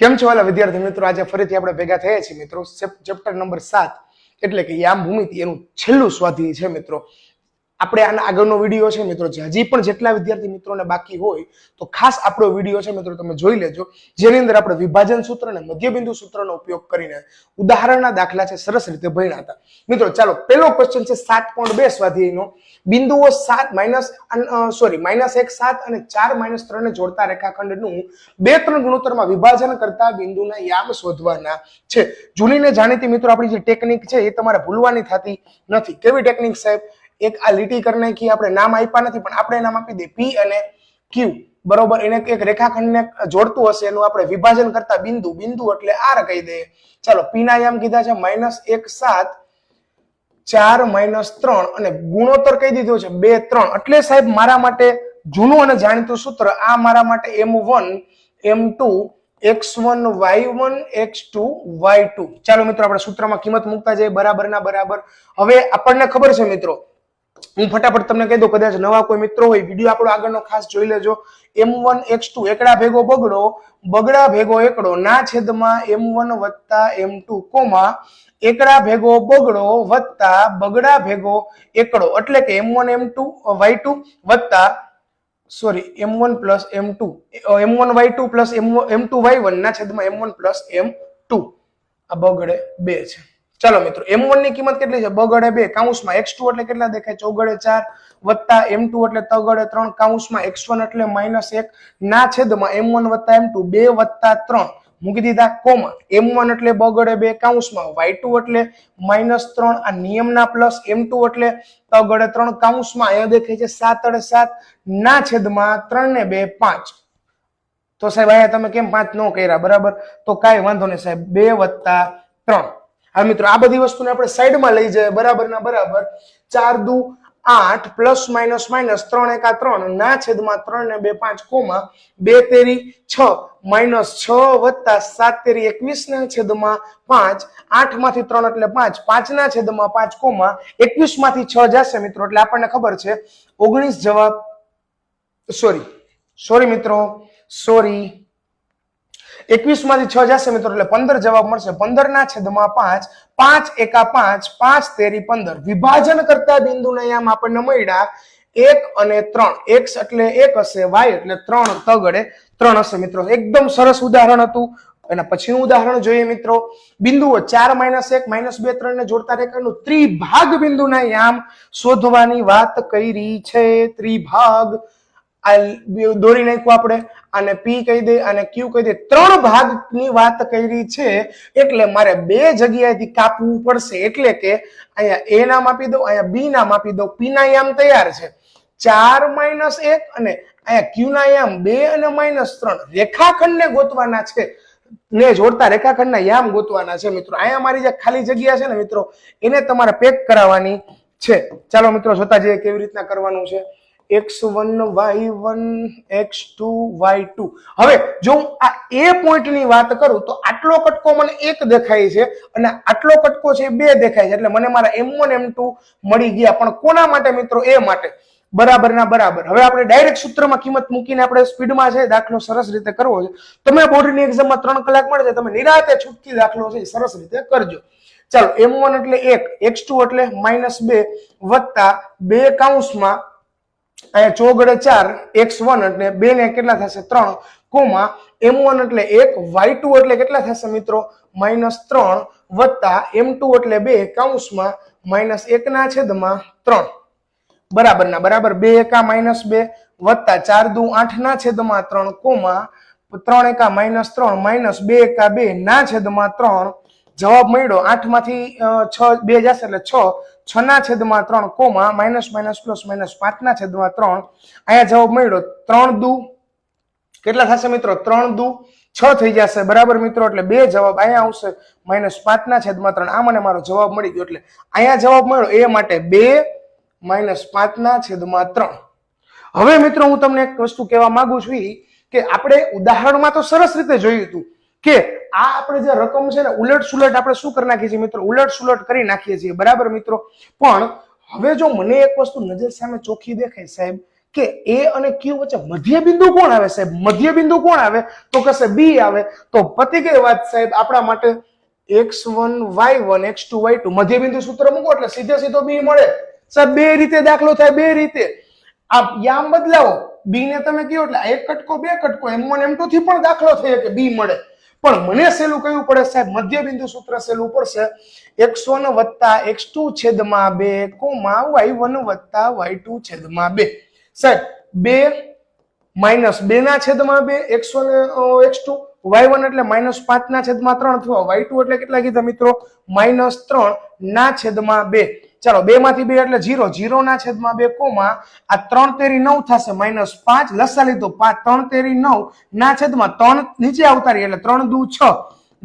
કેમ છો વાલા વિદ્યાર્થી મિત્રો? આજે ફરીથી આપણે ભેગા થયા છીએ મિત્રો. ચેપ્ટર નંબર સાત. એટલે કે યામ ભૂમિતિ એનું છેલ્લું સ્વાધ્યાય છે મિત્રો. આપણે આના આગળનો વીડિયો છે મિત્રો હજી પણ જેટલા વિદ્યાર્થી મિત્રોને બાકી હોય, તો ખાસ આપણો વીડિયો છે મિત્રો, તમે જોઈ લેજો. જેની અંદર આપણે વિભાજન સૂત્ર અને મધ્યબિંદુ સૂત્રનો ઉપયોગ કરીને ઉદાહરણના દાખલા છે, સરસ રીતે ભણ્યા હતા. મિત્રો, ચાલો, પહેલો ક્વેશ્ચન છે, સાત પોઈન્ટ બે સ્વાધ્યાયનો. બિંદુઓ સાત માઇનસ સોરી માઇનસ એક, સાત અને ચાર માઇનસ ત્રણ જોડતા રેખાખંડનું બે, ત્રણ ગુણોત્તરમાં વિભાજન કરતા બિંદુના યામ શોધવાના છે. જૂનીને જાણીતી મિત્રો, આપણી જે ટેકનિક છે, એ તમારે ભૂલવાની થતી નથી. કેવી ટેકનિક સાહેબ? એક આ લીટી કરી નાખી આપણે નામ આપ્યા નથી, પણ આપણે નામ આપી દે. પી અને ક્યુ બરોબર? એને એક રેખાખંડને જોડતું હશે, એનું આપણે વિભાજન કરતા બિંદુ બિંદુ એટલે આર કહી દઈએ ચાલો પી ના યામ કીધા છે માઇનસ એક સાત, ચાર માઇનસ ત્રણ અને ગુણોત્તર કહી દીધો છે, બે, ત્રણ. એટલે સાહેબ, મારા માટે જૂનું અને જાણીતું સૂત્ર, આ મારા માટે M one M two X one Y one X two Y two ચાલો મિત્રો, આપણે સૂત્રમાં કિંમત મૂકતા જઈએ. બરાબર ના બરાબર? હવે આપણને ખબર છે મિત્રો હું ફટાફટ તમને કહી દઉં, કદાચ નવા કોઈ મિત્રો હોય, વીડિયો આપણો આગળનો ખાસ જોઈ લેજો. એમ વન એક્સ ટુ એકડા ભેગો બગડો, બગડા ભેગો એકડો, ના છેદમાં એમ વન વત્તા એમ ટુ કોમા, એકડા ભેગો બગડો વત્તા બગડા ભેગો એકડો. એટલે કે M one M two Y two વત્તા sorry M one plus M two M one Y two plus M M two Y one ના છેદમાં M one plus M two આ બગડે બે છે. ચાલો મિત્રો એમ વનની કિંમત કેટલી છે? બગડે બે કાઉન્સમાં એક્સ ટુ એટલે કેટલા દેખાય? ચોગડે ચાર, વત્તા એમ એટલે તગડે ત્રણ કાઉન્સમાં એક્સ વન એટલે માઇનસ એક. ના છેદમાં એમ વન વત્તા એમ ટુ બે વત્તા ત્રણ. મૂકી દીધા, કોમા. એમ વન એટલે બગડે બે કાઉન્સમાં વાય ટુ એટલે માઇનસ ત્રણ, આ નિયમના પ્લસ એમ ટુ એટલે તગડે ત્રણ કાઉન્સમાં અહીંયા દેખાય છે સાત અડે સાત, ના છેદમાં ત્રણ ને બે, પાંચ. તો સાહેબ, અહીંયા તમે કેમ પાંચ ન કર્યા? બરાબર? તો કાંઈ વાંધો નહીં સાહેબ, બે વત્તા ત્રણ. હવે મિત્રો, આ બધી વસ્તુને આપણે સાઈડમાં લઈ જઈએ. બરાબર ના બરાબર? ચાર દુ આઠ પ્લસ માઇનસ માઇનસ ત્રણ એકા ત્રણ, ના છેદમાં ત્રણ ને બે પાંચ કોમા બે તેરી છ, માઇનસ છ વત્તા સાત તેરી એકવીસ ના છેદમાં પાંચ, આઠમાંથી ત્રણ એટલે પાંચ પાંચ ના છેદમાં પાંચ કોમા એકવીસમાંથી છ જશે, મિત્રો, એટલે આપણને ખબર છે, ઓગણીસ જવાબ, સોરી સોરી, મિત્રો, સોરી એકવીસમાંથી છ જશે મિત્રો, એટલે પંદર જવાબ મળશે. પંદર ના છેદમાં પાંચ પાંચ એકા પાંચ પાંચ તેરી પંદર. વિભાજન કરતા બિંદુને આમ આપણને મળ્યા એક અને ત્રણ. એક્સ એટલે એક હશે વાય, એટલે ત્રણ તગડે ત્રણ હશે મિત્રો. એકદમ સરસ ઉદાહરણ હતું. એના પછીનું ઉદાહરણ જોઈએ મિત્રો. બિંદુઓ ચાર માઇનસ એક, માઇનસ બે ત્રણ ને જોડતા રેખાનું ત્રિભાગ બિંદુના યામ શોધવાની વાત કરી છે. ત્રિભાગ. આ દોરી નાખ્યું આપણે. આને પી કહી દે અને ક્યુ કહી દે. ત્રણ ભાગની વાત કરી છે, એટલે મારે બે જગ્યાએથી કાપવું પડશે. એટલે કે અહીંયા એ નામ આપી દઉં, અહીંયા બી નામ આપી દઉં. પી ના યામ તૈયાર છે. ચાર માઇનસ એક અને અહીંયા ક્યુ ના યામ બે અને માઇનસ ત્રણ. રેખાખંડને ગોતવાના છે. ને જોડતા રેખાખંડના યામ ગોતવાના છે, મિત્રો. અહીંયા મારી જે ખાલી જગ્યા છે ને, મિત્રો, એને તમારે પેક કરાવવાની છે. ચાલો, મિત્રો, જોતા જઈએ કેવી રીતના કરવાનું છે. X one Y one X two Y two હવે જો હું આ એ પોઈન્ટની વાત કરું, તો આટલો કટકો મને એક દેખાય છે અને આટલો કટકો છે બે દેખાય છે. એટલે મને મારા એમ વન એમ ટુ મળી ગયા. પણ કોના માટે મિત્રો? એ માટે. બરાબર ના બરાબર. હવે આપણે ડાયરેક્ટ સૂત્રમાં કિંમત મૂકીને આપણે સ્પીડમાં છે, દાખલો સરસ રીતે કરવો છે. તમે બોર્ડની એક્ઝામમાં ત્રણ કલાક મળશે તમે નિરાતે છૂટકી દાખલો છે સરસ રીતે કરજો. ચાલો એમ વન એટલે એક એક્સ ટુ એટલે માઇનસ બે વત્તા બે કાઉન્સમાં અહીંયા ચોગડે ચાર, એક્સ વન એટલે બે ને કેટલા થશે? ત્રણ. કોમા એમ વન એટલે એક, વાય ટુ એટલે કેટલા થશે મિત્રો? માઇનસ ત્રણ વત્તા એમ ટુ એટલે બે કાઉન્સમાં માઇનસ એક ના છેદમાં ત્રણ. બરાબર ના? બરાબર બે એકા માઇનસ બે વત્તા ચાર દુ આઠ ના છેદમાં ત્રણ. કોમા ત્રણ એકા માઇનસ ત્રણ માઇનસ બે એકા બે ના છેદમાં ત્રણ. જવાબ મળ્યો આઠમાંથી છ બે જશે એટલે છ. છ ના છેદમાં ત્રણ, comma, minus minus, plus, minus પાંચ ના છેદમાં ત્રણ. અહીંયા જવાબ મળ્યો ત્રણ દુ. કેટલા થશે મિત્રો? ત્રણ દુ. છ થઈ જશે. બરાબર મિત્રો? એટલે બે જવાબ અહીંયા આવશે. માઇનસ પાંચ ના છેદમાં ત્રણ. આ મને મારો જવાબ મળી ગયો. એટલે અહીંયા જવાબ મળ્યો એ માટે બે માઇનસ પાંચ ના છેદમાં ત્રણ. હવે મિત્રો હું તમને એક વસ્તુ કહેવા માંગુ છું કે આપણે ઉદાહરણમાં તો સરસ રીતે જોયું હતું. કે આ આપણે જે રકમ છે ને ઉલટ સુલટ આપણે શું કરી નાખીએ છીએ મિત્રો? ઉલટ સુલટ કરી નાખીએ છીએ. બરાબર મિત્રો? પણ હવે જો મને એક વસ્તુ નજર સામે ચોખ્ખી દેખાય સાહેબ, કે એ અને ક્યુ વચ્ચે મધ્ય બિંદુ કોણ આવે સાહેબ? મધ્ય બિંદુ કોણ આવે? તો કશે બી આવે. તો પતી ગઈ વાત સાહેબ આપણા માટે X one, Y one, X two, Y two મધ્ય બિંદુ સૂત્ર મૂકો એટલે સીધે સીધો બી મળે. સાહેબ, બે રીતે દાખલો થાય, બે રીતે. આ યામ બદલાવો. બી ને તમે કહો એટલે એક કટકો, બે કટકો, એમ વન, એમ ટુ થી પણ દાખલો થઈ કે બી મળે. પણ મને સહેલું કયું પડે સાહેબ મધ્ય બિંદુ સૂત્ર સહેલું પડશે. એકસો ને વત્તા એક્સ ટુ છેદમાં બે કોમા વાય વન વત્તા વાય ટુ છેદમાં બે. સાહેબ, બે માઇનસ બે ના છેદમાં બે X one X two, Y one એટલે માઇનસ પાંચ ના છેદમાં ત્રણ અથવા વાય ટુ એટલે કેટલા કીધા મિત્રો? માઇનસ ત્રણ ના છેદમાં બે. ચાલો બે માંથી બે એટલે જીરો. જીરો ના છેદમાં બે કોમા, આ ત્રણ તેરી નવ થશે, માઇનસ પાંચ. લસા લીધો, પાંચ, ત્રણ તેરી નવ. ના છેદમાં ત્રણ, નીચે આવતારી, એટલે ત્રણ દુ છ.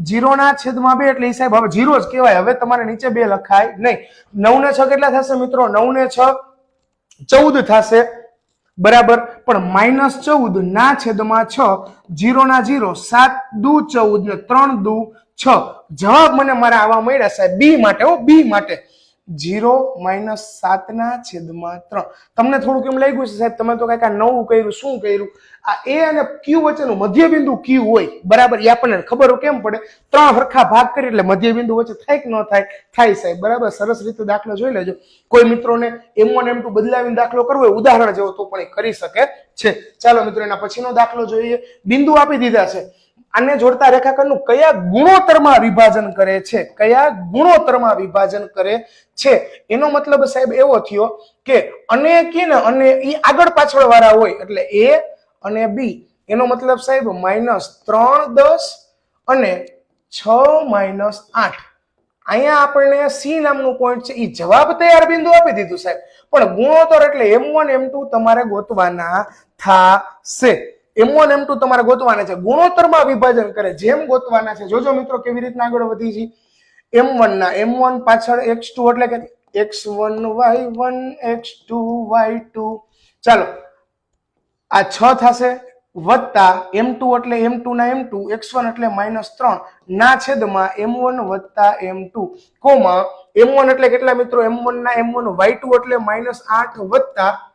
જીરો ના છેદમાં બે એટલે એ સાહેબ હવે જીરો જ કહેવાય. હવે તમારે નીચે બે લખાય નહીં. નવ ને છ કેટલા થશે મિત્રો? નવ ને છ, ચૌદ થશે. બરાબર? પણ માઇનસ ચૌદ, ના છેદમાં છ જીરો ના જીરો, સાત દુ ચૌદ ને ત્રણ દુ છ. જવાબ મને મારા આવા મળ્યા સાહેબ. બી માટે હો, બી માટે. જીરો માઇનસ સાતના છેદમાં ત્રણ. તમને થોડુંક એમ લાગ્યું છે સાહેબ, તમે તો કંઈક આ નવું કર્યું, શું કર્યું? આ એ અને ક્યુ વચ્ચેનું મધ્ય બિંદુ ક્યુ હોય, બરાબર? એ આપણને ખબર કેમ પડે? ત્રણ હરખા ભાગ કરી, એટલે મધ્ય બિંદુ વચ્ચે થાય કે ન થાય? થાય, સાહેબ, બરાબર? સરસ રીતે દાખલો જોઈ લેજો. કોઈ મિત્રોને એમ વન એમ ટુ બદલાવીને દાખલો કરવો હોય, ઉદાહરણ જેવો તો પણ એ કરી શકે છે. ચાલો, મિત્રો, એના પછીનો દાખલો જોઈએ. બિંદુ આપી દીધા છે. આને જોડતા રેખાખંડનું કયા ગુણોત્તરમાં વિભાજન કરે છે? કયા ગુણોત્તરમાં વિભાજન કરે છે? એનો મતલબ સાહેબ એવો થયો કે અને કે ને અને એ આગળ પાછળ વાળા હોય એટલે એ અને બી. એનો મતલબ સાહેબ માઇનસ ત્રણ દસ અને છ માઇનસ આઠ. અહીંયા આપણને સી નામનું પોઈન્ટ છે. એ જવાબ તૈયાર બિંદુ આપી દીધું સાહેબ. પણ ગુણોત્તર એટલે એમ વન, એમ ટુ તમારે ગોતવાના થાશે એમ વન, એમ ટુ તમારે ગોતવાના છે. ગુણોત્તરમાં વિભાજન કરે. જેમ ગોતવાના છે. જોજો મિત્રો, કેવી રીતના આગળ વધી છે. એમ વન ના, એમ વન પાછળ એક્સ ટુ એટલે કે X one, Y one, X two, Y two. ચાલો, આ છ થશે. વત્તા એમ ટુ એટલે એમ ટુ ના એમ ટુ, એક્સ વન એટલે માઇનસ ત્રણ. ના છેદમાં એમ વન વત્તા એમ ટુ. કોમાં, એમ વન એટલે કેટલા મિત્રો? એમ વન ના એમ વન, વાય ટુ એટલે માઇનસ આઠ વત્તા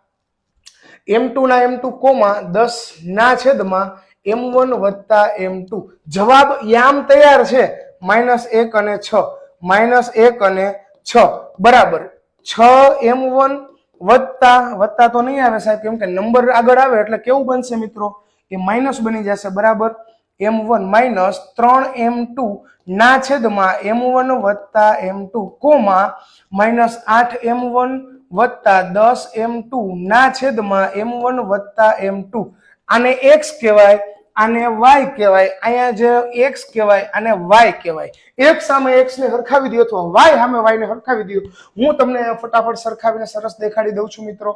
એમ ટુ ના એમ ટુ કોમા દસ ના છેદમાં એમ વન વત્તા એમ ટુ. જવાબ યામ તૈયાર છે. માઇનસ એક અને છ. માઇનસ એક અને છ. બરાબર. છ એમ વન વત્તા વત્તા તો નહીં આવે સાહેબ, કેમ કે નંબર આગળ આવે એટલે કેવું બનશે મિત્રો? એ માઇનસ બની જશે, બરાબર? એમ વન માઇનસ ત્રણ એમ ટુ ના છેદમાં એમ વન વત્તા એમ ટુ કોમા માઇનસ આઠ એમ વન વત્તા દસ એમ ટુ ના છેદમાં એમ વન વત્તા એમ ટુ. આને એક્સ કહેવાય, આને વાય કહેવાય, અહીંયા જે એક્સ કહેવાય, આને વાય કહેવાય. એક સામે એક્સ ને સરખાવી દો અથવા વાય સામે વાય ને સરખાવી દો હું તમને ફટાફટ સરખાવીને સરસ દેખાડી દઉં છું મિત્રો.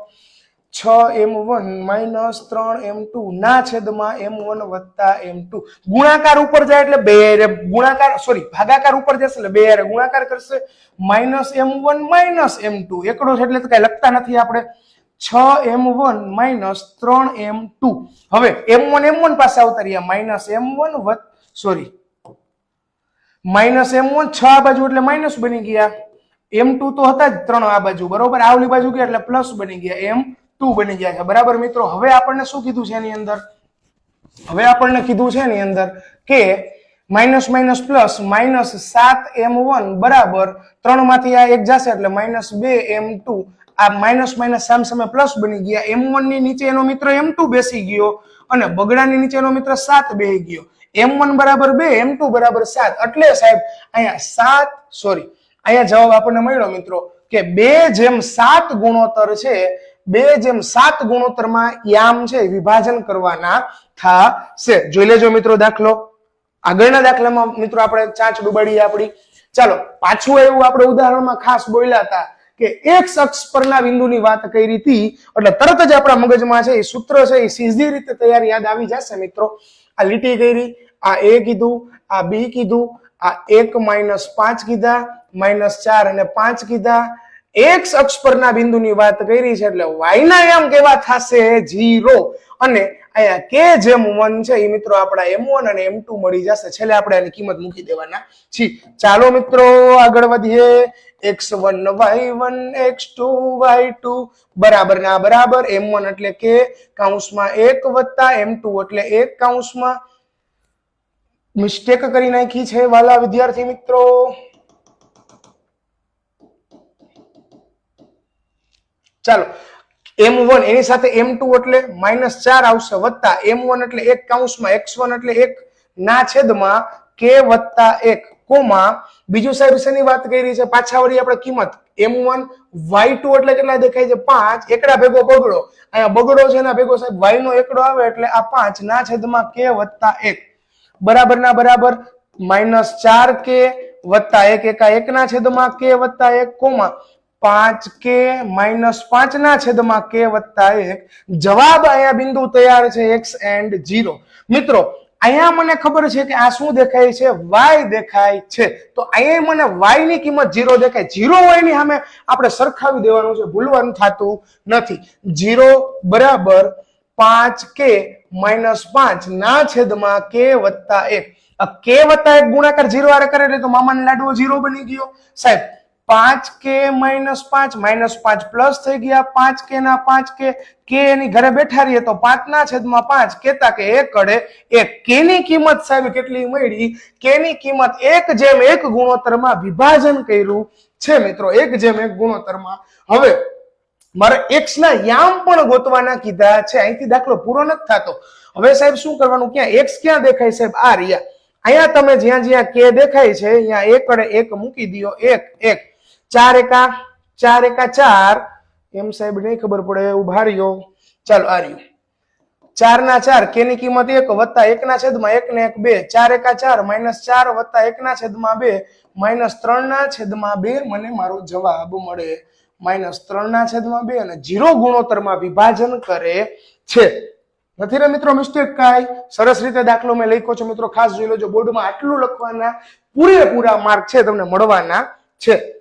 છ એમ વન માઇનસ ત્રણ એમ ટુ. ના છેદમાં એમ વન વત્તા એમ ટુ. ગુણાકાર ઉપર જાય એટલે બે રે ગુણાકાર સોરી ભાગાકાર ઉપર જશે એટલે બે રે ગુણાકાર કરશે. Minus M one minus M two. એકડો છે એટલે તો કઈ લખતા નથી આપણે. છ એમ વન માઇનસ ત્રણ એમ ટુ. હવે એમ વન એમ વન પાસે આવતા રહ્યા. માઇનસ એમ વન વત સોરી માઇનસ એમ વન છ આ બાજુ એટલે માઇનસ બની ગયા. એમ ટુ તો હતા જ ત્રણ આ બાજુ. બરોબર? આવલી બાજુ ગયા એટલે પ્લસ બની ગયા. એમ ટુ બની જાય છે. બરાબર મિત્રો? હવે આપણને શું કીધું છે એની અંદર? હવે આપણને કીધું છે એની અંદર કે માઇનસ માઇનસ પ્લસ માઇનસ સાત એમ વન બરાબર ત્રણમાંથી આ એક જશે એટલે માઇનસ બે એમ ટુ. આ માઇનસ માઇનસ સામ સામે પ્લસ બની ગયા. એમ વનની નીચે એનો મિત્ર એમ ટુ બેસી ગયો અને બગડાની નીચે એનો મિત્ર સાત બેસી ગયો. એમ વન બરાબર બે, એમ ટુ બરાબર સાત. એટલે સાહેબ, અહીંયા સાત સોરી અહીંયા જવાબ આપણને મળ્યો મિત્રો, કે બે જેમ સાત ગુણોત્તર છે બે જેમ સાત ગુણોત્તરમાં યામ છે વિભાજન કરવાના થશે જોઈ લેજો મિત્રો દાખલો. આગળના દાખલામાં મિત્રો આપણે ચાંચ ડુબાડીએ આપણી. ચાલો, પાછું એવું આપણે ઉદાહરણમાં ખાસ બોલ્યા હતા કે એક અક્ષ પરના બિંદુની વાત કરી હતી. એટલે તરત જ આપણા મગજમાં છે, એ સૂત્ર છે, એ સીધી રીતે તૈયાર યાદ આવી જશે મિત્રો. આ લીટી કરી, આ એ કીધું, આ બી કીધું, આ એક માઇનસ પાંચ કીધા, માઇનસ ચાર અને પાંચ કીધા એક્સ અક્ષ પરના બિંદુની વાત કરી છે એટલે y ના યામ કેવા થશે? જીરો અને અહીંયા કે જે વન છે એ મિત્રો આપણા એમ વન અને એમ ટુ મળી જશે. છેલ્લે આપણે એની કિંમત મૂકી દેવાના છીએ. ચાલો મિત્રો, આગળ વધીએ. X one Y one X two Y two બરાબર ના બરાબર? એમ વન એટલે કે કાઉન્સમાં એક વત્તા એમ ટુ એટલે એક કાઉન્સમાં. મિસ્ટેક કરી નાખી છે વાલા વિદ્યાર્થી મિત્રો. ચાલો એમ વન એની સાથે એમ ટુ એટલે માઇનસ ચાર આવશે વત્તા એમ વન એટલે એક કાઉન્સમાં એક્સ વન એટલે એક ના છેદમાં કે વત્તા એક, કોમા, બીજું સાહેબ શેની વાત કરી છે? પાછા વળી આપણે કિંમત. એમ વન વાય ટુ એટલે કેટલા દેખાય છે? પાંચ. એકડા ભેગો બગડો. અહીંયા બગડો છે એના ભેગો સાહેબ વાય નો એકડો આવે એટલે આ પાંચ ના છેદમાં કે વત્તા એક. બરાબર ના બરાબર? માઇનસ ચાર કે વત્તા એક, એકા એક ના છેદમાં કે વત્તા એક, કોમા. પાંચ કે માઇનસ પાંચ ના છેદમાં કે વત્તા એક. જવાબ અહીંયા બિંદુ તૈયાર છે એક્સ એન્ડ જીરો મિત્રો, અહીંયા મને ખબર છે કે આ શું દેખાય છે? વાય દેખાય છે. તો અહીંયા મને વાયની કિંમત જીરો દેખાય. જીરો વાયની સામે આપણે સરખાવી દેવાનું છે. ભૂલવાનું થતું નથી. જીરો બરાબર પાંચ કે માઇનસ પાંચ ના છેદમાં કે વત્તા એક. કે વત્તા એક ગુણાકાર જીરો આરે કરે એટલે તો મામાનો લાડવો જીરો બની ગયો. સાહેબ પાંચ કે માઇનસ પાંચ માઇનસ પાંચ પ્લસ થઈ ગયા, પાંચ કે ના પાંચ કે કે એની ઘરે બેઠા રહીએ તો પાંચ ના છેદમાં પાંચ, કેતા કે એક કડે એક. કે ની કિંમત સાહેબ કેટલી મળી? કે ની કિંમત એક જેમ એક ગુણોત્તરમાં વિભાજન કર્યું છે મિત્રો, એક જેમ એક ગુણોત્તરમાં. હવે, મારે એક્સ ના યામ પણ ગોતવાના કીધા છે. અહીંથી દાખલો પૂરો નથી થતો. હવે સાહેબ શું કરવાનું? ક્યાં એક્સ ક્યાં દેખાય સાહેબ? આ રહ્યા. અહીંયા તમે જ્યાં જ્યાં કે દેખાય છે, અહીંયા એક અને એક મૂકી દો. એક એક. ચાર એકા ચાર એકા ચાર. એમ સાહેબ, નહીં ખબર પડે, ઊભા રહ્યો. ચાલો, આ રહ્યું. ચાર ના ચાર કે ની કિંમત એક? વત્તા એક ના છેદમાં એક ને એક બે. ચાર એકા ચાર, માઇનસ ચાર વત્તા એક ના છેદમાં બે. માઇનસ ત્રણ ના છેદમાં બે, મને મારો જવાબ મળે. માઇનસ ત્રણ ના છેદમાં બે અને જીરો ગુણોત્તરમાં વિભાજન કરે છે. નથી રે મિત્રો મિસ્ટેક કાંઈ? સરસ રીતે દાખલો મેં લખ્યો છે મિત્રો. ખાસ જોઈ લેજો. બોર્ડમાં આટલું લખવાના પૂરેપૂરા માર્ક છે, તમને મળવાના છે.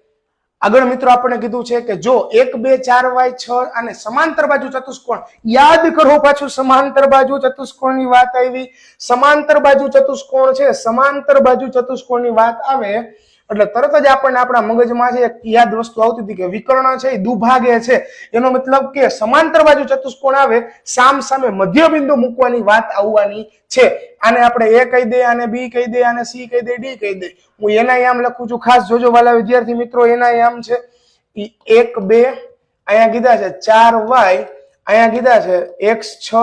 આગળ મિત્રો આપણે કીધું છે કે જો એક, બે, ચાર, વાય, છ અને સમાંતર બાજુ ચતુષ્કોણ, યાદ કરો પાછું સમાંતર બાજુ ચતુષ્કોણની વાત આવી. સમાંતર બાજુ ચતુષ્કોણ છે, સમાંતર બાજુ ચતુષ્કોણની વાત આવે એટલે તરત જ આપણને આપણા મગજમાં છે એક યાદ વસ્તુ આવતી હતી કે વિકર્ણ છે, એ દુભાગે છે. એનો મતલબ કે સમાંતર બાજુ ચતુષ્કોણ આવે, સામ સામે મધ્ય બિંદુ મૂકવાની વાત આવવાની છે. આને આપણે એ કહી દે આને બી કહી દે આને સી કહી દે ડી કહી દે હું એના યામ લખું છું. ખાસ જોજો વાલા વિદ્યાર્થી મિત્રો, એના યામ છે. એક, બે, અહીંયા કીધા છે ચાર વાય, અહીંયા કીધા છે એક્સ છ,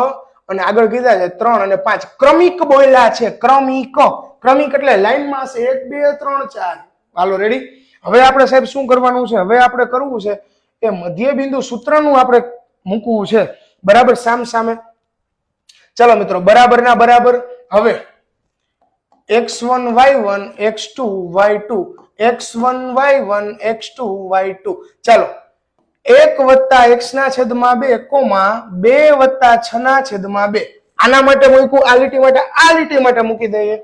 અને આગળ કીધા છે ત્રણ અને પાંચ. ક્રમિક બોયલા છે, ક્રમિક. ક્રમિક એટલે લાઈનમાં હશે. એક, બે, ત્રણ, ચાર. હાલો રેડી હવે આપણે સાહેબ શું કરવાનું છે? હવે આપણે કરવું છે એ મધ્ય બિંદુ સૂત્રનું આપણે મૂકવું છે. બરાબર, સામ સામે. ચાલો મિત્રો બરાબર ના બરાબર. હવે, X one Y one, X two Y two, X one Y one, X two Y two. ચાલો, એક વત્તા એક્સ ના છેદમાં બે કોમા બે વત્તા છ ના છેદમાં બે. આના માટે મૂક્યું, આ લીટી માટે, આ લીટી માટે મૂકી દઈએ.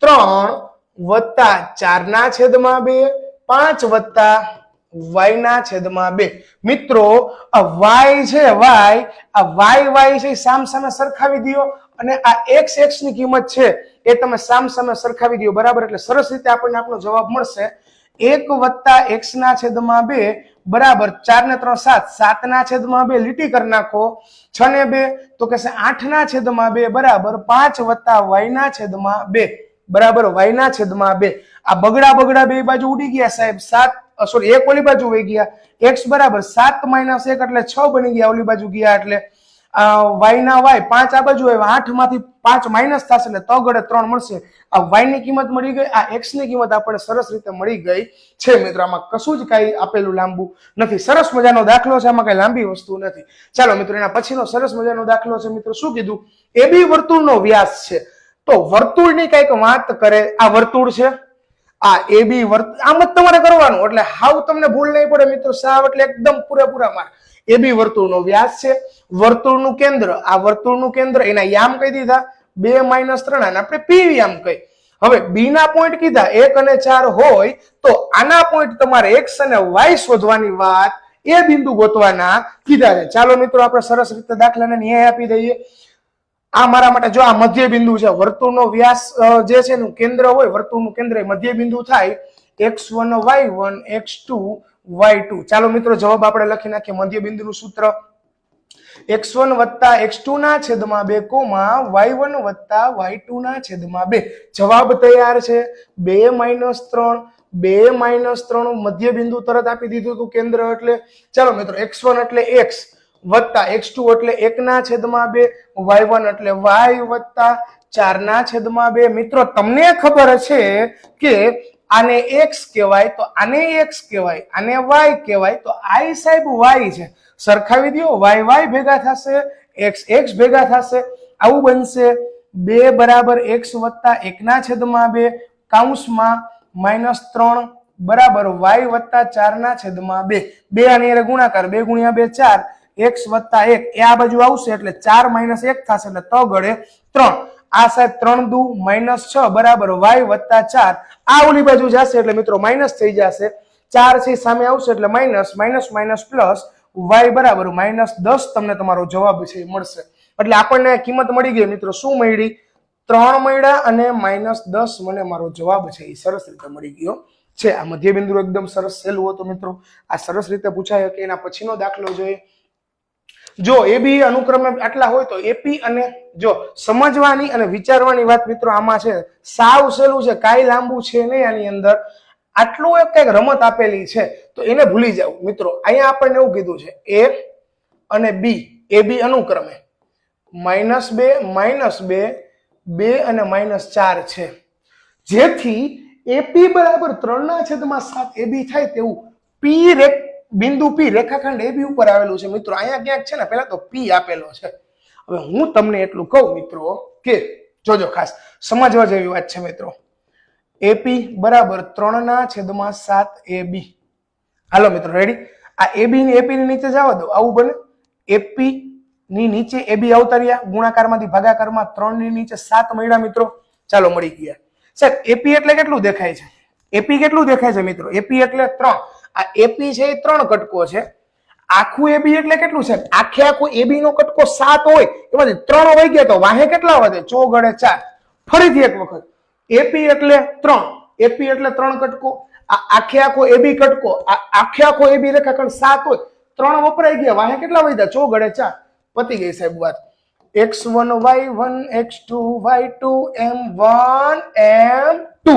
ત્રણ વત્તા ચાર ના છેદમાં બે, પાંચ વત્તા વાય ના છેદમાં બે. મિત્રો, આ વાય છે, વાય, આ વાય વાય છે સામ સામે સરખાવી દો અને આ એક્સ એક્સની કિંમત છે એ તમે સામ સામે સરખાવી દો. બરાબર? એટલે સરસ રીતે આપણને આપણો જવાબ મળશે. એક વત્તા એક્સ ના છેદમાં બે, બરાબર? ચાર ને ત્રણ સાત સાત ના છેદમાં બે, લીટી કરી નાખો. છ ને બે, તો કે છે આઠ ના છેદમાં બે, બરાબર? પાંચ વત્તા વાય ના છેદમાં બે. બરાબર વાય ના છેદમાં બે. આ બગડા બગડા બે બાજુ ઉડી ગયા સાહેબ, સાત સોરી એક ઓલી બાજુ વહી ગયા. એક્સ બરાબર, સાત માઇનસ એક એટલે છ બની ગયા ઓલી બાજુ ગયા એટલે વાય ના વાય પાંચ આ બાજુ આવ્યા, આઠમાંથી પાંચ માઇનસ થશે એટલે તગડે ત્રણ મળશે. આ વાયની કિંમત મળી ગઈ, આ એક્સની કિંમત આપણને સરસ રીતે મળી ગઈ છે મિત્રો. આમાં કશું જ કઈ આપેલું લાંબુ નથી. સરસ મજાનો દાખલો છે, આમાં કઈ લાંબી વસ્તુ નથી. ચાલો મિત્રો, એના પછીનો સરસ મજાનો દાખલો છે મિત્રો. શું કીધું? એ બી વર્તુળનો વ્યાસ છે. તો વર્તુળની કંઈક વાત કરે, આ વર્તુળ છે? આ એ બી આમ જ તમારે કરવાનું. એટલે હાવ તમને ભૂલ નહીં પડે મિત્રો, સાવ એટલે એકદમ પૂરેપૂરા માર્ક. એ બી વર્તુળનો વ્યાસ છે. વર્તુળનું કેન્દ્ર, આ વર્તુળનું કેન્દ્ર, એના યામ કહી દીધા. બે માઇનસ ત્રણ અને આપણે પી યામ કહી. હવે બી ના પોઈન્ટ કીધા, એક અને ચાર હોય, તો આના પોઈન્ટ તમારે એક્સ અને વાય શોધવાની વાત એ બિંદુ ગોતવાના કીધા છે. ચાલો મિત્રો, આપણે સરસ રીતે દાખલાને ન્યાય આપી દઈએ. આ મારા માટે જો આ મધ્ય બિંદુ છે, વર્તુળનો વ્યાસ જે છે એનું કેન્દ્ર હોય, વર્તુળનું કેન્દ્ર એ મધ્ય બિંદુ થાય, X one Y one, X two Y two. ચાલો મિત્રો, જવાબ આપણે લખી નાખીએ મધ્ય બિંદુનું સૂત્ર. એક્સ વન વત્તા એક્સ ટુ ના છેદમાં બે કોમા વાય વન વત્તા વાય ટુ ના છેદમાં બે. જવાબ તૈયાર છે. બે માઇનસ ત્રણ, બે માઇનસ ત્રણ મધ્ય બિંદુ તરત આપી દીધું હતું કેન્દ્ર એટલે. ચાલો મિત્રો, એક્સ વન એટલે એક્સ વત્તા એક્સ ટુ એટલે એક ના છેદમાં બે. વાય વન એટલે વાય વત્તા ચાર ના છેદમાં બે. મિત્રો, તમને ખબર છે કે આને એક્સ કહેવાય તો આને એક્સ કહેવાય, આને વાય કહેવાય તો આઈ સાહેબ વાય છે. સરખાવી દો, વાય વાય ભેગા થશે, એક્સ એક્સ ભેગા થશે, આવું બનશે. બે બરાબર એક્સ વત્તા એકના છેદમાં બે કાઉન્સમાં માઇનસ ત્રણ બરાબર વાય વત્તા ચારના છેદમાં બે. બે અને ગુણાકાર બે ગુણ્યા બે ચાર. એક્સ વત્તા એક. એ આ બાજુ આવશે એટલે ચાર માઇનસ એક થશે એટલે ત ગળે ત્રણ. આ સાહેબ ત્રણ દુ માઇનસ છ બરાબર વાય વત્તા ચાર. આ ઓલી બાજુ જશે એટલે મિત્રો માઇનસ થઈ જશે. ચાર છે સામે આવશે એટલે minus minus minus plus Y બરાબર માઇનસ દસ તમને તમારો જવાબ છે મળશે. એટલે આપણને કિંમત મળી ગઈ મિત્રો શું મળી? ત્રણ મળ્યા અને માઇનસ દસ મને મારો જવાબ છે એ સરસ રીતે મળી ગયો છે. આ મધ્યબિંદુ એકદમ સરસ સહેલું હતો મિત્રો. આ સરસ રીતે પૂછાય કે એના પછીનો દાખલો જોઈએ. જો એ બી અનુક્રમે આટલા હોય તો એપી અને જો સમજવાની અને વિચારવાની વાત મિત્રો આમાં છે. સાવ સહેલું છે, કાંઈ લાંબુ છે નહીં આની અંદર. આટલું એક કંઈક રમત આપેલી છે, તો એને ભૂલી જાવ મિત્રો, અહીંયા આપણને એવું કીધું છે, એ અને બી, એ બી અનુક્રમે. માઇનસ બે માઇનસ બે બે અને માઇનસ ચાર છે. જેથી એપી બરાબર ત્રણના છેદમાં સાત એબી થાય તેવું. પી રેખ બિંદુ પી રેખાખંડ એબી ઉપર આવેલું છે મિત્રો. અહીંયા ક્યાંક છે ને, પહેલા તો પી આપેલો છે. હવે હું તમને એટલું કહું મિત્રો કે, જોજો ખાસ, સમજવા જેવી વાત છે મિત્રો. એપી બરાબર ત્રણના છેદમાં સાત એ બી હાલો મિત્રો રેડી આ એબી ને એપી ની નીચે જવા દો. આવું બને. એપી ની નીચે એબી આવતા રહ્યા. ગુણાકારમાંથી ભાગાકારમાં ત્રણની નીચે સાત મળ્યા મિત્રો. ચાલો મળી ગયા. સાહેબ એપી એટલે કેટલું દેખાય છે? એપી કેટલું દેખાય છે મિત્રો? એપી એટલે ત્રણ. આ એપી છે એ ત્રણ કટકો છે. આખું એબી એટલે કેટલું છે? આખે આખું એબી નો કટકો સાત હોય, એમાંથી ત્રણ વહી ગયા તો વાહે કેટલા વધે? ચોગડે ચાર. ફરીથી એક વખત. એપી એટલે ત્રણ. એપી એટલે ત્રણ કટકો આ આખે આખો એબી કટકો આખે આખો એબી રેખાખંડ સાત હોય, ત્રણ વપરાઈ ગયા, વાહે કેટલા વધ્યા? ચોગડે ચાર. પતી ગઈ સાહેબ વાત. X one Y one X two Y two M one M two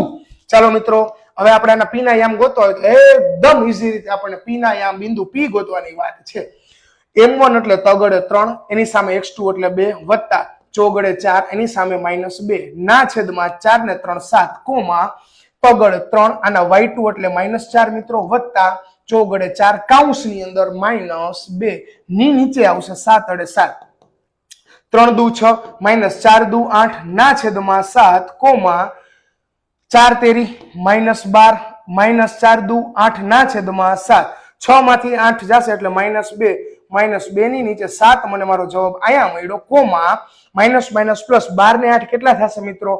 ચાલો મિત્રો હવે આપણે આના પીનાયામ ગોતવા હોય તો એકદમ ઈઝી રીતે આપણને પીનાયામ બિંદુ પી ગોતવાની વાત છે. એમ વન એટલે તગડે ત્રણ, એની સામે એક્સ ટુ એટલે બે, વત્તા ચોગડે ચાર, એની સામે માઇનસ બે. ના છેદમાં ચાર ને ત્રણ સાત, કોમાં પગડ ત્રણ, આના વાય ટુ એટલે માઇનસ ચાર મિત્રો, વત્તા ચોગડે ચાર કાઉન્સની અંદર માઇનસ બે. ની નીચે આવશે સાત અડે સાત. ત્રણ દુ છ માઇનસ ચાર દુ આઠ ના છેદમાં સાત, કોમાં ચાર તેરી, માઇનસ બાર, માઇનસ ચાર દુ, આઠ ના છેદમાં સાત. છ માંથી આઠ જશે એટલે માઇનસ બે. માઇનસ બે ની નીચે સાત મને મારો જવાબ અહીંયા મળ્યો. કોમાં માઇનસ માઇનસ પ્લસ બાર ને આઠ કેટલા થશે મિત્રો?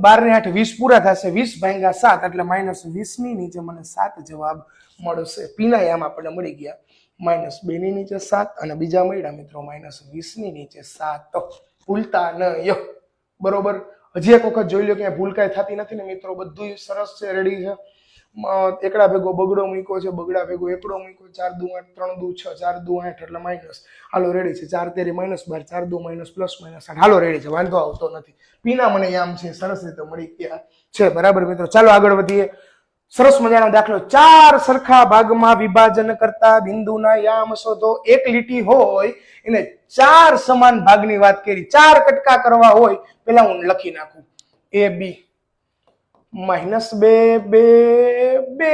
બાર ને આઠ વીસ પૂરા થશે. વીસ ભાંગ્યા સાત એટલે માઇનસ વીસની નીચે મને સાત જવાબ મળશે. પીનાયામ આપણને મળી ગયા. માઇનસ બે ની નીચે સાત અને બીજા મળ્યા મિત્રો માઇનસ વીસની નીચે સાત. ભૂલતા ન બરોબર? હજી એક વખત જોઈ લો કે ભૂલ કાંઈ થતી નથી ને મિત્રો બધું સરસ છે રેડી છે. એકડા ભેગો બગડો મૂક્યો છે, બગડા ભેગો એકડો મૂક્યો, ચાર દુ આઠ, ત્રણ દુ છ, ચાર દુ આઠ એટલે માઇનસ હાલો રેડી છે. ચાર તેરી માઇનસ બાર, ચાર દુ માઇનસ પ્લસ માઇનસ આઠ. હાલો રેડી છે. વાંધો આવતો નથી. પીના મને યામ છે, સરસ રીતે મળી ગયા છે. બરાબર મિત્રો, ચાલો આગળ વધીએ. સરસ મજાનો દાખલો. ચાર સરખા ભાગમાં વિભાજન કરતા બિંદુના યામ શોધો. એક લીટી હોય, એને ચાર સમાન ભાગની વાત કરી. ચાર કટકા કરવા હોય, પેલા હું લખી નાખું. એ, બી. માઇનસ બે બે બે,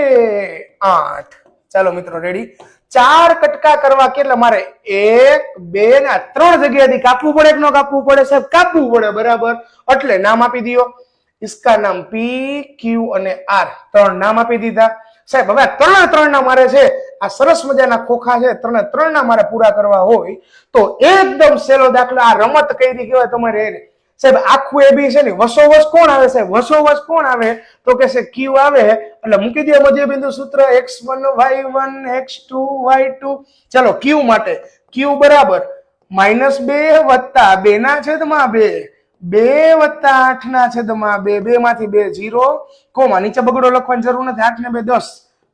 આઠ. ચાલો મિત્રો, રેડી? ચાર કટકા કરવા કેટલા? મારે એક, બે ના ત્રણ જગ્યાથી કાપવું પડે કે ન કાપવું પડે? સાહેબ, કાપવું પડે, બરાબર? એટલે નામ આપી દો ઇસકા નામ પી ક્યુ અને આર ત્રણ નામ આપી દીધા. સાહેબ, હવે ત્રણે ત્રણ ના મારે છે. આ સરસ મજાના ખોખા છે. ત્રણે ત્રણ ના મારે પૂરા કરવા હોય તો એકદમ સેલો દાખલો. આ રમત કઈ રીતે કહેવાય તમારે સાહેબ, આખું એ બી છે ને, વસોવસ કોણ આવે સાહેબ? વસોવસ કોણ આવે? તો કે છે ક્યુ આવે. એટલે મૂકી દીએ મધ્ય બિંદુ સૂત્ર X one Y one X two Y two ચાલો ક્યુ માટે ક્યુ બરાબર. માઇનસ બે વત્તા બે ના છેદમાં બે. બે વત્તા આઠ ના છેદમાં બે બે માંથી બે જીરો. કોમા, નીચે બગડો લખવાની જરૂર નથી. આઠ ને બે દસ.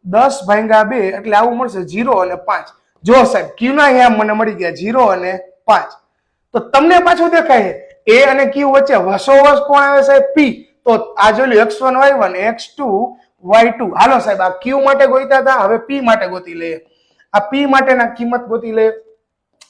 દસ ભાંગા બે એટલે આવું મળશે જીરો અને પાંચ. જો સાહેબ ક્યુ ના અહીંયા મને મળી ગયા જીરો અને પાંચ. તો તમને પાછું દેખાય એ અને ક્યુ વચ્ચે વસોવસ કોણ આવે સાહેબ? પી તો આ લો, X one, Y one, X two, Y two. હાલો સાહેબ, આ ક્યુ માટે ગોતીતા હતા, હવે પી માટે ગોતી લઈએ. આ પી માટેના કિંમત ગોતી લઈએ.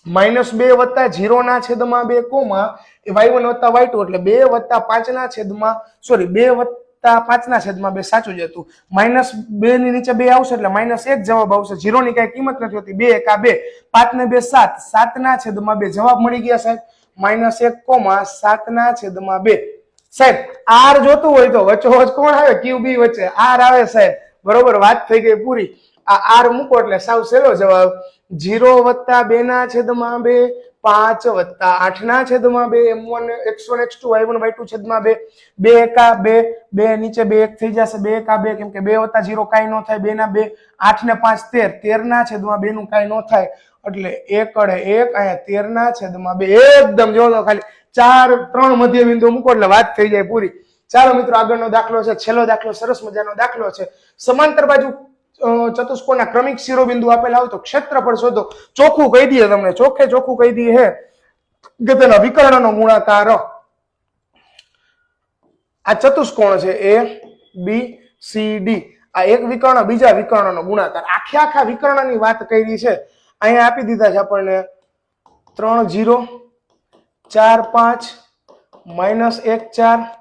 માઇનસ બે વત્તા જીરો ના છેદમાં બે કોમા વાય વન વત્તા વાય ટુ એટલે બે વત્તા પાંચ ના છેદમાં સોરી બે વત્તા પાંચ ના છેદમાં બે સાચું જ હતું. માઇનસ બે ની નીચે બે આવશે એટલે માઇનસ એક જવાબ આવશે. જીરો ની કઈ કિંમત નથી હોતી. બે એકા બે. પાંચ ને બે સાત. સાત ના છેદમાં બે. જવાબ મળી ગયા સાહેબ. માઇનસ એક કોમા સાત ના છેદમાં બે. સાહેબ, આર જોતું હોય તો વચ્ચોવચ કોણ આવે? ક્યુ બી વચ્ચે. આર આવે સાહેબ. બરોબર? વાત થઈ ગઈ પૂરી. આ આર મૂકો એટલે સાવ સહેલો જવાબ. જીરો વત્તા બે ના છેદમાં બે, પાંચ વત્તા આઠ ના છેદમાં બે, M one X one, X two, Y one, Y two છેદમાં બે. બે એકા બે બે નીચે બે એક થઈ જશે. બે એકા બે, કેમ કે બે વત્તા જીરો કાંઈ ન થાય. બે ના બે, આઠ ને પાંચ તેર. તેર ના છેદમાં બે નું કાંઈ ન થાય. એટલે એક અડે એક, અહીંયા તેર ના છેદમાં બે. એકદમ જો ખાલી ચાર, ત્રણ મધ્ય બિંદુ મૂકો એટલે વાત થઈ જાય પૂરી. ચાલો મિત્રો, આગળનો દાખલો છે. છેલ્લો દાખલો, સરસ મજાનો દાખલો છે. સમાંતર બાજુ ચતુષ્કોણના ક્રમિક શિરોબિંદુ આપેલા હોય તો ક્ષેત્રફળ શોધો. ચોખ્ખું કહી દઈએ તમને, ચોખ્ખે ચોખ્ખું કહી દઈએ હે. કે તેના વિકર્ણનો ગુણાકાર. આ ચતુષ્કોણ છે એ બી સી ડી આ એક વિકર્ણ, બીજા વિકર્ણનો ગુણાકાર. આખે આખા વિકર્ણની વાત કરી છે. અહીંયા આપી દીધા છે આપણને ત્રણ જીરો, ચાર પાંચ, માઇનસ એક ચાર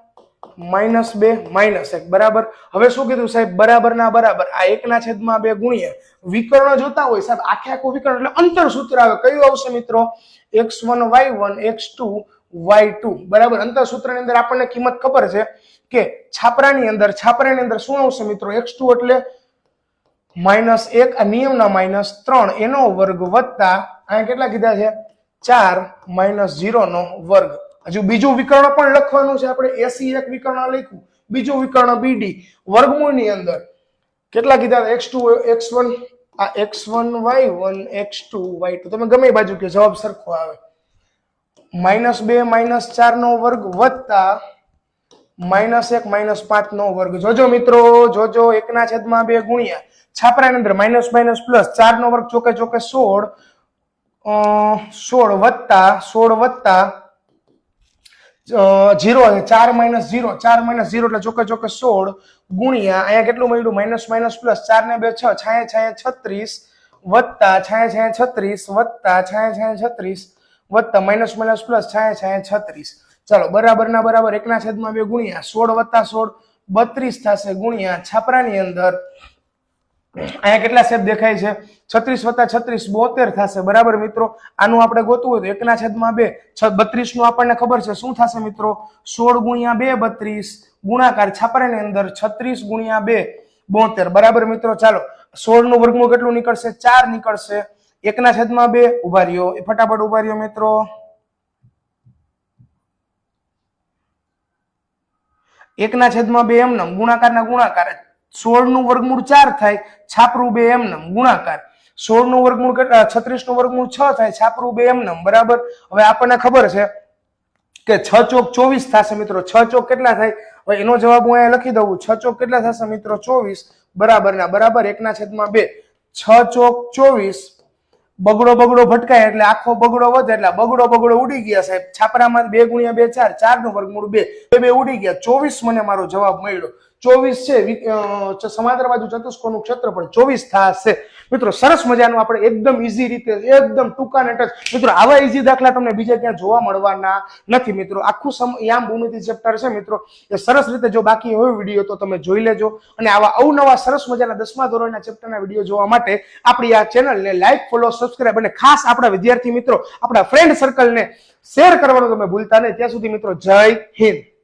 માઇનસ બે, માઇનસ એક. બરાબર? હવે શું કીધું સાહેબ? બરાબર ના બરાબર. આ એકના છેદમાં બે ગુણ્યા. વિકર્ણ જોતા હોય સાહેબ, આખે આખું વિકર્ણ, એટલે અંતર સૂત્ર આવે. કયું આવશે મિત્રો? X one Y one, X two Y two. બરાબર? અંતર સૂત્રની અંદર આપણને કિંમત ખબર છે કે છાપરાની અંદર છાપરાની અંદર શું આવશે મિત્રો? એક્સ ટુ એટલે માઇનસ એક, આ નિયમના માઇનસ ત્રણ. એનો વર્ગ વત્તા અહીંયા કેટલા કીધા છે? ચાર માઇનસ ઝીરો નો વર્ગ. હજુ બીજું વિકર્ણ પણ લખવાનું છે. આપણે એસી એક વિકર્ણ લખ્યું. બીજું વિકર્ણ બીડી વર્ગમૂળની અંદર કેટલા કીધા? એક્સ ટુ એક્સ વન આ X one Y one X two Y two તમે ગમે બાજુ કે જવાબ સરખો આવે. માઇનસ બે, માઇનસ ચાર નો વર્ગ વત્તા માઇનસ એક, માઇનસ પાંચ નો વર્ગ. જોજો મિત્રો, જોજો, એકના છેદમાં બે ગુણ્યા. છાપરાની અંદર માઇનસ માઇનસ પ્લસ ચાર નો વર્ગ ચોકે ચોકે સોળ સોળ વત્તા સોળ વત્તા જીરો ચાર માઇનસ જીરો, ચાર માઇનસ જીરો એટલે ચોક્કસ ચોક્કસ સોળ ગુણ્યા, અહીંયા કેટલું મળ્યું? માઇનસ માઇનસ પ્લસ ચાર ને બે છ, છાય છાયા છત્રીસ વત્તા, છાયા છાયા છત્રીસ વત્તા, છાયા છાય છત્રીસ વત્તા, માઇનસ માઇનસ પ્લસ છાય છાયા છત્રીસ. ચાલો, બરાબર ના બરાબર એકના છેદમાં બે ગુણ્યા, સોળ વત્તા સોળ, બત્રીસ થશે ગુણ્યા છાપરાની અંદર. અહીંયા કેટલા છેદ દેખાય છે? છત્રીસ વત્તા છત્રીસ બોતેર થશે. બરાબર મિત્રો? આનું આપણે ગોતવું હોય તો એકના છેદમાં બે. બત્રીસનું આપણને ખબર છે. શું થશે મિત્રો? સોળ ગુણ્યા બે બત્રીસ, ગુણાકાર છાપરાની અંદર છત્રીસ ગુણ્યા બે બોતેર. બરાબર મિત્રો? ચાલો સોળનું વર્ગમૂળ કેટલું નીકળશે? ચાર નીકળશે. એકના છેદમાં બે, ઊભા રહ્યો. ફટાફટ ઊભા રહ્યો મિત્રો. એકના છેદમાં બે એમનમ ગુણાકારના ગુણાકાર સોળનું વર્ગમૂળ ચાર થાય, છાપરું બે એમનમ, ગુણાકાર. સોળનું વર્ગમૂળ કેટલા છત્રીસનું વર્ગમૂળ છ થાય, છાપરું બે એમનમ, બરાબર? હવે આપણને ખબર છે કે છ ચોક ચોવીસ થશે મિત્રો. છ ચોક કેટલા થાય? હવે એનો જવાબ હું અહીંયા લખી દઉં છ. ચોક કેટલા થશે મિત્રો? ચોવીસ. બરાબર ના બરાબર એકના છેદમાં બે. છ ચોક ચોવીસ બગડો બગડો ભટકાય એટલે આખો બગડો વધે એટલે બગડો બગડો ઉડી ગયા સાહેબ. છાપરામાં બે ગુણ્યા બે ચાર ચારનું વર્ગમૂળ બે બે ઉડી ગયા. ચોવીસ મને મારો જવાબ મળ્યો. ચોવીસ છે સમાંતર બાજુ ચતુષ્કોણનું ક્ષેત્રફળ ચોવીસ થશે. મિત્રો, સરસ મજાનું આપણે એકદમ ઈઝી રીતે, એકદમ ટૂંકા ને ટચ. મિત્રો, આવા ઈઝી દાખલા તમને બીજે ક્યાં જોવા મળવાના નથી, મિત્રો. આખું યામ ભૂમિતિ ચેપ્ટર છે, મિત્રો. એ સરસ રીતે જો બાકી હોય વીડિયો તો તમે જોઈ લેજો. અને આવા અવનવા સરસ મજાના દસમા ધોરણના ચેપ્ટરના વીડિયો જોવા માટે આપણી આ ચેનલને લાઈક ફોલો સબસ્ક્રાઈબ અને ખાસ આપણા વિદ્યાર્થી મિત્રો, આપણા ફ્રેન્ડ સર્કલને શેર કરવાનું તમે ભૂલતા નહીં. ત્યાં સુધી, મિત્રો, જય હિન્દ.